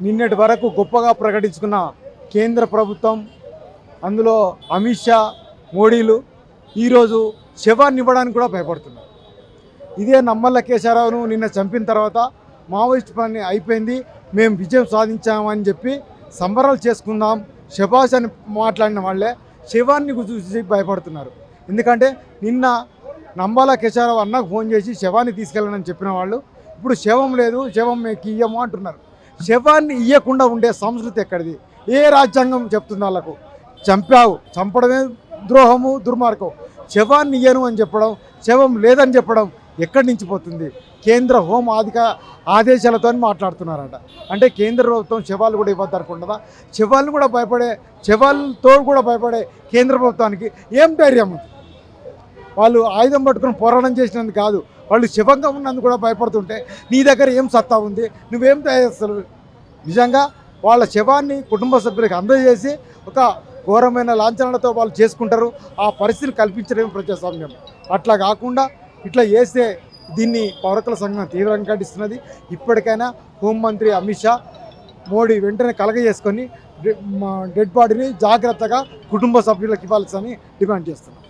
నిన్నటి వరకు గొప్పగా ప్రకటించుకున్న కేంద్ర ప్రభుత్వం అందులో అమిత్ షా మోడీలు ఈరోజు శవాన్ని ఇవ్వడానికి కూడా భయపడుతున్నారు. ఇదే నమ్మల్ల కేశారావును నిన్న చంపిన తర్వాత మావోయిస్ట్ పని అయిపోయింది మేము విజయం సాధించామని చెప్పి సంబరాలు చేసుకుందాం శభాష్ అని మాట్లాడిన వాళ్ళే శవాన్ని చూసి భయపడుతున్నారు. ఎందుకంటే నిన్న నంబాల కేశారావు అన్నకు ఫోన్ చేసి శవాన్ని తీసుకెళ్ళనని చెప్పిన వాళ్ళు ఇప్పుడు శవం లేదు శవం మీకు ఇయ్యము అంటున్నారు. శవాన్ని ఇయ్యకుండా ఉండే సంస్కృతి ఎక్కడిది? ఏ రాజ్యాంగం చెప్తుంది వాళ్ళకు? చంపావు చంపడమే ద్రోహము దుర్మార్గం. శవాన్ని ఇయ్యను అని చెప్పడం శవం లేదని చెప్పడం ఎక్కడి నుంచి పోతుంది? కేంద్ర హోం ఆధిక ఆదేశాలతో మాట్లాడుతున్నారట. అంటే కేంద్ర ప్రభుత్వం శవాలు కూడా ఇవ్వద్దు అనుకుంటుందా? శవాలను కూడా భయపడే శవాలతో కూడా భయపడే కేంద్ర ప్రభుత్వానికి ఏం ధైర్యం? వాళ్ళు ఆయుధం పట్టుకుని పోరాటం చేసినందుకు కాదు వాళ్ళు శివంగా ఉన్నందుకు కూడా భయపడుతుంటే నీ దగ్గర ఏం సత్తా ఉంది? నువ్వేం తయారు నిజంగా వాళ్ళ శవాన్ని కుటుంబ సభ్యులకు అందజేసి ఒక ఘోరమైన లాంఛనాలతో వాళ్ళు చేసుకుంటారు. ఆ పరిస్థితిని కల్పించడమే ప్రజాస్వామ్యం. అట్లా కాకుండా ఇట్లా చేస్తే దీన్ని పౌరకుల సంఘం తీవ్రంగా ఖండిస్తున్నది. ఇప్పటికైనా హోంమంత్రి అమిత్ షా మోడీ వెంటనే కలగజేసుకొని డెడ్ బాడీని జాగ్రత్తగా కుటుంబ సభ్యులకు ఇవ్వాల్సని డిమాండ్ చేస్తున్నాం.